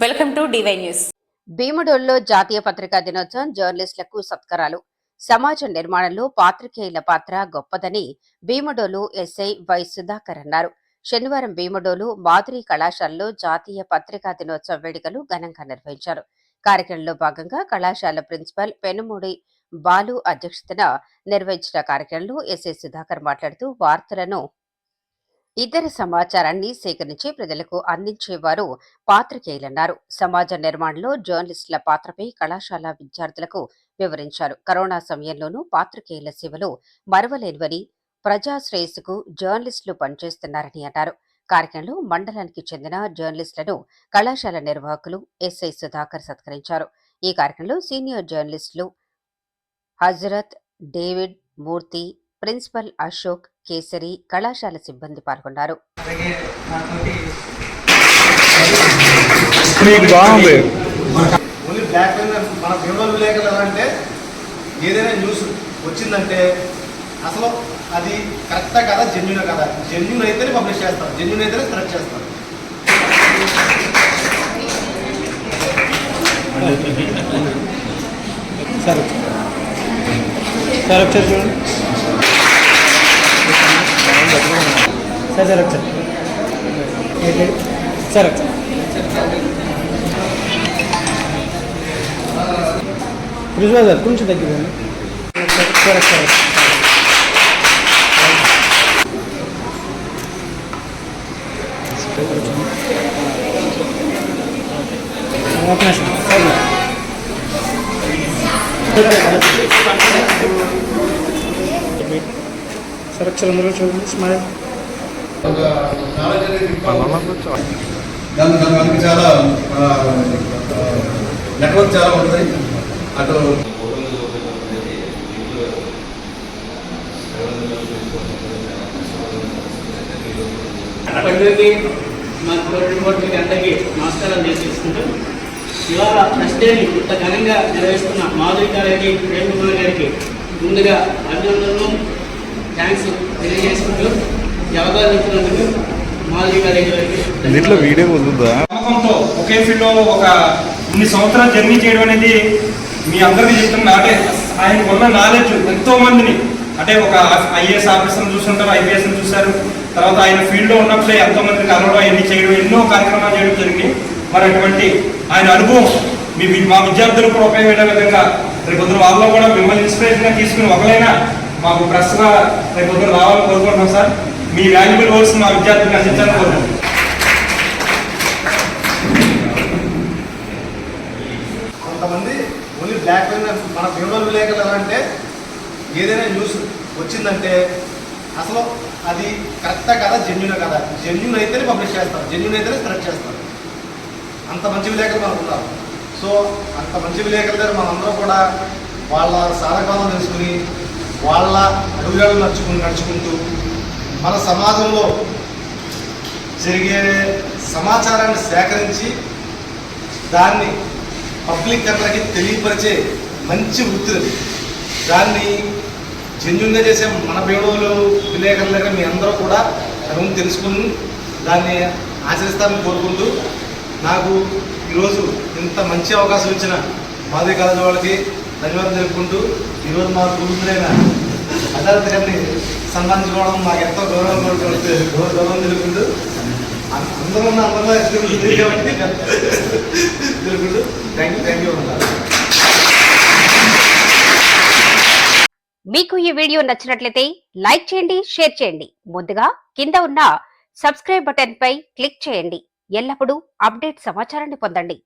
Welcome to DY news. భీముడోల్లో జాతీయ పత్రికా దినోత్సవం జర్నలిస్టులకు సత్కారాలు. సమాజ నిర్మాణంలో పాత్రికేయుల పాత్ర గొప్పదని భీముడోలు ఎస్ఐ వై సుధాకర్ అన్నారు. శనివారం భీముడోలు మాధురి కళాశాలలో జాతీయ పత్రికా దినోత్సవ వేడుకలు ఘనంగా నిర్వహించారు. కార్యక్రమంలో భాగంగా కళాశాల ప్రిన్సిపల్ పెనుమూడి బాలు అధ్యక్షతన నిర్వహించిన కార్యక్రమంలో ఎస్ఐ సుధాకర్ మాట్లాడుతూ వార్తలను ఇతర సమాచారాన్ని సేకరించి ప్రజలకు అందించేవారు పాత్రికేయులన్నారు. సమాజ నిర్మాణంలో జర్నలిస్టుల పాత్రపై కళాశాల విద్యార్థులకు వివరించారు. కరోనా సమయంలోనూ పాత్రికేయుల సేవలు మరవలేనివని ప్రజాశ్రేయస్సుకు జర్నలిస్టులు పనిచేస్తున్నారని అన్నారు. కార్యక్రమంలో మండలానికి చెందిన జర్నలిస్టులను కళాశాల నిర్వాహకులు ఎస్ఐ సుధాకర్ సత్కరించారు. ఈ కార్యక్రమంలో సీనియర్ జర్నలిస్టులు హజరత్ డేవిడ్ మూర్తి ప్రిన్సిపల్ అశోక్ కేసరి కళాశాల సిబ్బంది పాల్గొన్నారు. ఏదైనా న్యూస్ వచ్చిందంటే అసలు అది కరెక్టా కదా జెన్యున్ కదా? జెన్యున్ అయితేనే పబ్లిష్ చేస్తారు జెన్యున్ అయితేనే స్ప్రెడ్ చేస్తారు. సార్ సార్ చూడండి. సార్ సార్ ఒకసారి సార్ ఒకసారి రుజువా సార్ కొంచెం తగ్గిపోయింది సార్ సార్ ఒక నిమిషం సార్ సార్ ఒకసారి అందరూ చూడండి స్మైల్ దాని దాని మనకి చాలా నెట్వర్క్ చాలా ఉంటుంది. అటు అందరికీ మా కోటి అందరికీ నమస్కారం తెలియజేసుకుంటూ ఇవాళ ఫస్ట్ డేని ఇంత ఘనంగా నిర్వహిస్తున్న మాధురి గారికి ప్రేమ్ కుమార్ గారికి ముందుగా అభినందనలు. థ్యాంక్స్ తెలియజేసుకుంటూ దీంట్లో వీడియో ఉందా? నమ్మకంతో ఒకే ఫీల్డ్లో ఒక ఇన్ని సంవత్సరాలు జర్నీ చేయడం అనేది మీ అందరికీ చెప్తున్నా. అంటే ఆయనకు ఉన్న నాలెడ్జ్ ఎంతో మందిని అంటే ఒక ఐఏఎస్ ఆఫీసర్ని చూస్తుంటారు ఐపీఎస్ చూశారు. తర్వాత ఆయన ఫీల్డ్లో ఉన్నప్పుడే ఎంతో మందిని కలవడం అవన్నీ చేయడం ఎన్నో కార్యక్రమాలు చేయడం జరిగింది మరి అటువంటి ఆయన అనుభవం మీ మా విద్యార్థులకు కూడా ఉపయోగపడే విధంగా రేపు పొద్దున వాళ్ళలో కూడా మిమ్మల్ని ఇన్స్పిరేషన్గా తీసుకుని ఒకలైనా మాకు ప్రెస్గా రేపు పొద్దున రావాలని కోరుకుంటున్నాం సార్. మీ వాల్యుబుల్ వర్డ్స్ మా విద్యార్థులకు అందించాలని కోరుకుంటున్నాను కొంతమంది ఓన్లీ బ్లాక్ మన వివరాలు విలేకరులు ఎలా అంటే ఏదైనా న్యూస్ వచ్చిందంటే అసలు అది కరెక్టా కదా జెన్యున్ కదా? జెన్యున్ అయితేనే పబ్లిష్ చేస్తారు జెన్యున్ అయితేనే స్ప్రెడ్ చేస్తారు. అంత మంచి విలేకరులు మనకు ఉన్నారు. సో అంత మంచి విలేకరుల దగ్గర మనందరూ కూడా వాళ్ళ సాధకాలను తెలుసుకుని వాళ్ళ అడుగుజాడలు నడుచుకుని నడుచుకుంటూ మన సమాజంలో జరిగే సమాచారాన్ని సేకరించి దాన్ని పబ్లిక్ అందరికీ తెలియపరిచే మంచి వృత్తి దాన్ని జెన్యున్గా చేసే మన బేడోలు విలేకరుల దగ్గర మీ అందరూ కూడా సగం తెలుసుకుని దాన్ని ఆచరిస్తారని కోరుకుంటూ నాకు ఈరోజు ఇంత మంచి అవకాశం ఇచ్చిన మాధవి కాలేజీ వాళ్ళకి ధన్యవాదాలు తెలుపుకుంటూ ఈరోజు మా గురువులైన అదాలత్ గారిని సన్మానించుకోవడం మాకు ఎంతో గౌరవం గౌరవం తెలుపుడు అందరూ ఉన్న అందరూ తెలుపుతుంది కాబట్టి తెలుపుకుంటూ థ్యాంక్ యూ థ్యాంక్ యూ మీకు ఈ వీడియో నచ్చినట్లయితే లైక్ చేయండి షేర్ చేయండి. ముందుగా కింద ఉన్న సబ్స్క్రైబ్ బటన్ పై క్లిక్ చేయండి. ఎల్లప్పుడూ అప్డేట్ సమాచారాన్ని పొందండి.